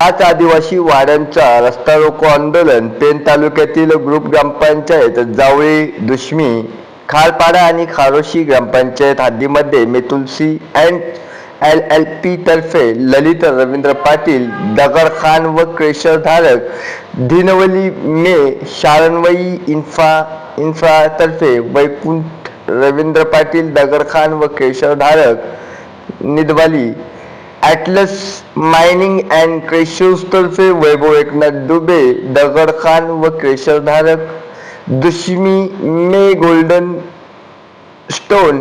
पाच आदिवासी वाड्यांचा रस्ता रोको आंदोलन पेन तालुक्यातील ग्रुप ग्रामपंचायत जावळी दुश्मी खारपाडा आणि खारोशी ग्रामपंचायत हद्दीमध्ये मेतुलसी अँड एल एल पी तर्फे ललित रवींद्र पाटील दगड खान व क्रेशरधारक दिनवली मे शारणवई इन्फा इन्फ्रा तर्फे वैकुंठ रवींद्र पाटील दगड खान व केशरधारक निदवाली ॲटलस मायनिंग अँड क्रेशर्सतर्फे वैभव एकनाथ दुबे दगड खान व क्रेशरधारक दुश्मी मे गोल्डन स्टोन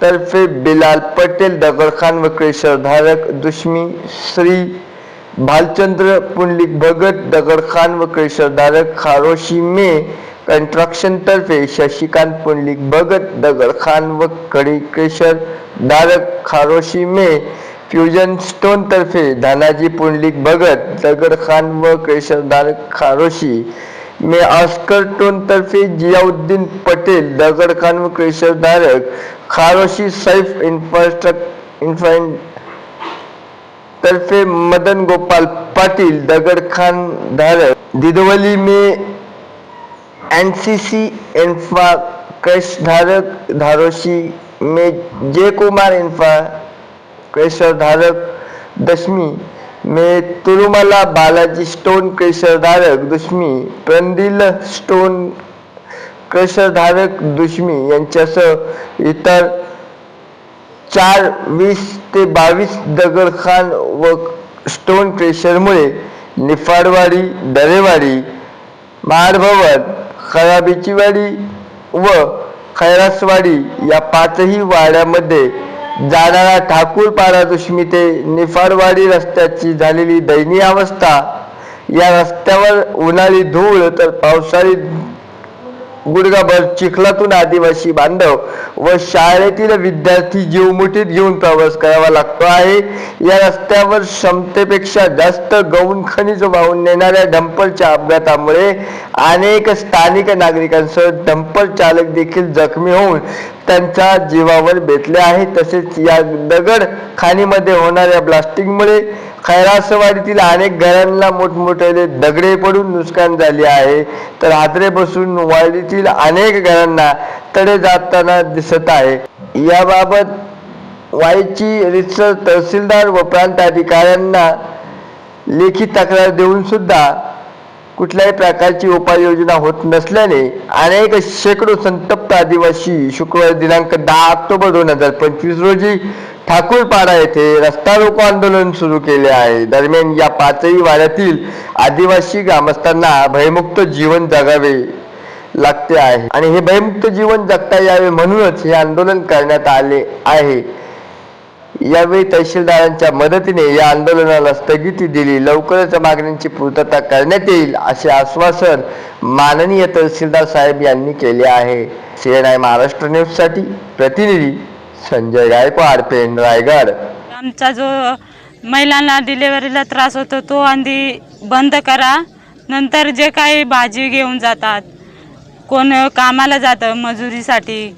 तर्फे बिलाल पटेल दगड खान व क्रेशरधारक दुश्मी श्री भालचंद्र पुंडलिक भगत दगड खान व क्रेशरधारक खारोशी मे कंट्रक्शन तर्फे शशिकांत पुंडलिक भगत दगड खान व कडी क्रेशर धारक खारोशी मे फ्युजन स्टोन तर्फे धनाजी पुंडलिक भगत, दगड खान व क्रेशरधारक खारोशी, मे ऑस्कर टोन तर्फे जियाउद्दीन पटेल, दगड खान व क्रेशरधारक खारोशी सैफ इन्फ्रास्ट्रक् इन्फ्राइन तर्फे मदन गोपाल पाटील, दगड खान धारक, दिदवली में एनसीसी इन्फा क्रश धारक, धारोशी मे जय कुमार इन्फा केशरधारक दशमी. मे तुरुमला बालाजी स्टोन केशरधारक दुश्मी. प्रंदिल स्टोन केशरधारक दुश्मी. यांच्यासह इतर चार वीस ते बावीस दगड खान व स्टोन क्रेशरमुळे निफाडवाडी दरेवाडी महाडभवन खराबीची वाडी व खैरासवाडी या पाचही वाड्यामध्ये जाणारा ठाकूर पारा ते निफाडवाडी रस्त्याची झालेली दयनीय अवस्था. या रस्त्यावर उन्हाळी धूळ तर पावसाळी गुडघाभर चिखलातून आदिवासी बांधव व शाळेतील विद्यार्थी जीवमुठीत घेऊन प्रवास करावा लागतो आहे. या रस्त्यावर क्षमतेपेक्षा जास्त गौण खनिज वाहून नेणाऱ्या डंपरच्या अपघातामुळे अनेक स्थानिक नागरिकांसह डंपर चालक देखील जखमी होऊन त्यांच्या जीवावर बेतले आहे. तसेच या दगड खाणीमध्ये होणाऱ्या ब्लास्टिंगमुळे खैरासवाडीतील अनेक घरांना मोठमोठे दगडे पडून नुकसान झाले आहे. तर हादरे बसून वाडीतील अनेक घरांना तडे जाताना दिसत आहे. याबाबत वाईची रितसर तहसीलदार व प्रांत अधिकाऱ्यांना लेखी तक्रार देऊन सुद्धा कुठल्याही प्रकारची उपाययोजना होत नसल्याने अनेक शेकडो संतप्त आदिवासी शुक्रवार दिनांक दहा ऑक्टोबर दोन हजार पंचवीस रोजी ठाकूरपाडा येथे रस्ता रोको आंदोलन सुरू केले आहे. दरम्यान या पाचही वाड्यातील आदिवासी ग्रामस्थांना भयमुक्त जीवन जगावे लागते आहे. आणि हे भयमुक्त जीवन जगता यावे म्हणूनच हे आंदोलन करण्यात आले आहे. यावेळी तहसीलदारांच्या मदतीने या आंदोलनाला स्थगिती दिली. लवकरच मागण्यांची पूर्तता करण्यात येईल असे आश्वासन माननीय तहसीलदार साहेब यांनी केले आहे. सीएनआय महाराष्ट्र न्यूजसाठी प्रतिनिधी संजय गायकवाड पेन रायगड. आमचा जो महिलांना डिलेवरीला त्रास होतो तो आधी बंद करा. नंतर जे काही भाजी घेऊन जातात कोण कामाला जातं मजुरीसाठी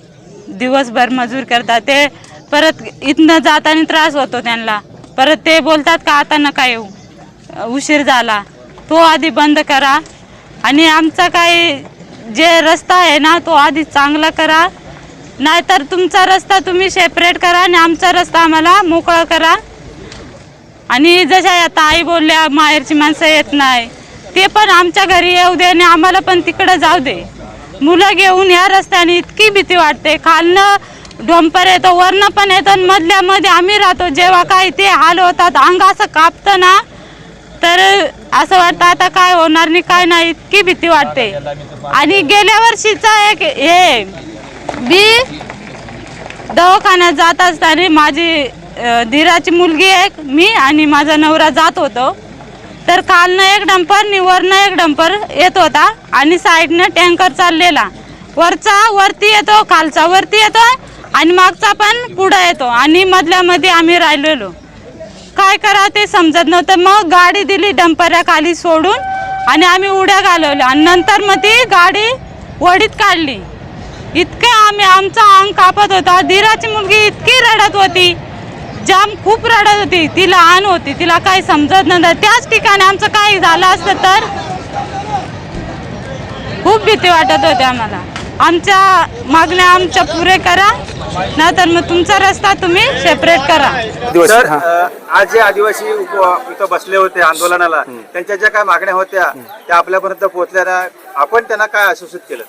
दिवसभर मजूर करतात ते परत इथनं जाताना त्रास होतो त्यांना. परत ते बोलतात का आता नका येऊ. उशीर झाला. तो आधी बंद करा. आणि आमचा काही जे रस्ता आहे ना तो आधी चांगला करा. नाहीतर तुमचा रस्ता तुम्ही सेपरेट करा आणि आमचा रस्ता आम्हाला मोकळा करा. आणि जशा आता आई बोलल्या माहेरची माणसं येत नाही. ते पण आमच्या घरी येऊ दे आणि आम्हाला पण तिकडं जाऊ दे. मुलं घेऊन या रस्त्याने इतकी भीती वाटते. खालनं डोंपर येतो वरनं पण येतं मधल्यामध्ये आम्ही राहतो. जेव्हा काय ते हाल होतात अंग असं कापतं ना तर असं वाटतं आता काय होणार नाही काय नाही इतकी भीती वाटते. आणि गेल्या वर्षीचा एक हे बी दवाखान्यात जात असताना माझी धीराची मुलगी एक मी आणि माझा नवरा जात होतो. तर खालनं एक डंपर नि वरनं एक डंपर येत होता आणि साईडनं टँकर चाललेला. वरचा वरती येतो खालचा वरती येतो आणि मागचा पण पुढं येतो. आणि मधल्यामध्ये आम्ही राहिलेलो. काय करा ते समजत नव्हतं. मग गाडी दिली डंपऱ्या खाली सोडून आणि आम्ही उड्या घालवल्या. आणि नंतर मग ती गाडी वडीत काढली. इतके आम्ही आमचा अंग कापत होता. धीराची मुलगी इतकी रडत होती. जाम खूप रडत होती. ती लहान होती. तिला काही समजत नव्हतं. त्याच ठिकाणी आमचं काही झालं असतं तर खूप भीती वाटत होती आम्हाला. आमच्या मागण्या आमच्या पुरे करा. नाहीतर मग तुमचा रस्ता तुम्ही सेपरेट करा. तर. अ, आज जे आदिवासी उप- इथं बसले होते आंदोलनाला त्यांच्या ज्या काय मागण्या होत्या त्या आपल्यापर्यंत पोहोचल्या ना आपण त्यांना काय आश्वासित केलं?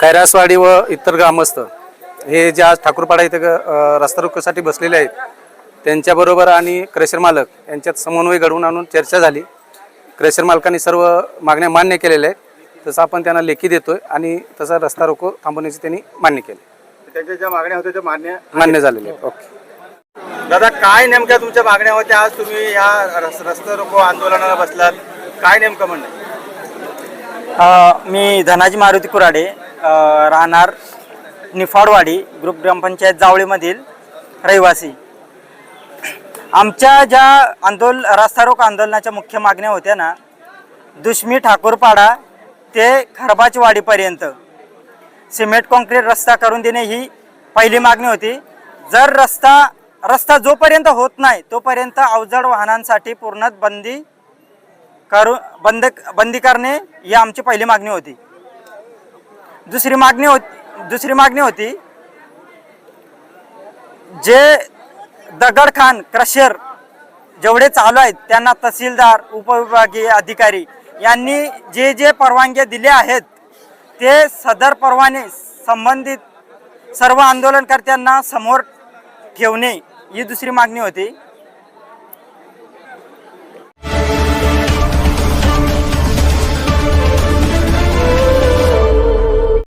कैलासवाडी व इतर ग्रामस्थ हे जे आज ठाकूरपाडा इथे अ, रस्ता रोकोसाठी बसलेले आहेत त्यांच्याबरोबर आणि क्रेशर मालक यांच्यात समन्वय घडवून आणून चर्चा झाली. क्रेशर मालकांनी सर्व मागण्या मान्य केलेल्या आहेत. तसं आपण त्यांना लेखी देतोय आणि तसा रस्ता रोको थांबवण्याचे त्यांनी मान्य केले. त्यांच्या ज्या मागण्या होत्या त्या मान्य मान्य झालेले आहेत. ओके. दादा काय नेमक्या तुमच्या मागण्या होत्या? आज तुम्ही या रस- रस्ता रोको आंदोलनाला बसलात. काय नेमकं म्हणणं? अ, मी धनाजी मारुती कुराडे अ, राहणार निफाडवाडी ग्रुप ग्रामपंचायत जावळीमधील रहिवासी. आमच्या ज्या आंदोल रास्ता रोको आंदोलनाच्या मुख्य मागण्या होत्या ना दुश्मी ठाकूरपाडा ते खरबाची वाडीपर्यंत सिमेंट कॉन्क्रीट रस्ता करून देणे ही पहिली मागणी होती. जर रस्ता रस्ता जोपर्यंत होत नाही तोपर्यंत अवजड वाहनांसाठी पूर्ण बंदी करू बंद बंदी करणे ही आमची पहिली मागणी होती. दुसरी मागणी होती दुसरी मागणी होती जे दगडखान क्रशर जेवढे चालू आहेत त्यांना तहसीलदार उपविभागीय अधिकारी यांनी जे जे परवानग्या दिल्या आहेत ते सदर परवाने संबंधित सर्व आंदोलनकर्त्यांना समोर ठेवणे ही दुसरी मागणी होती.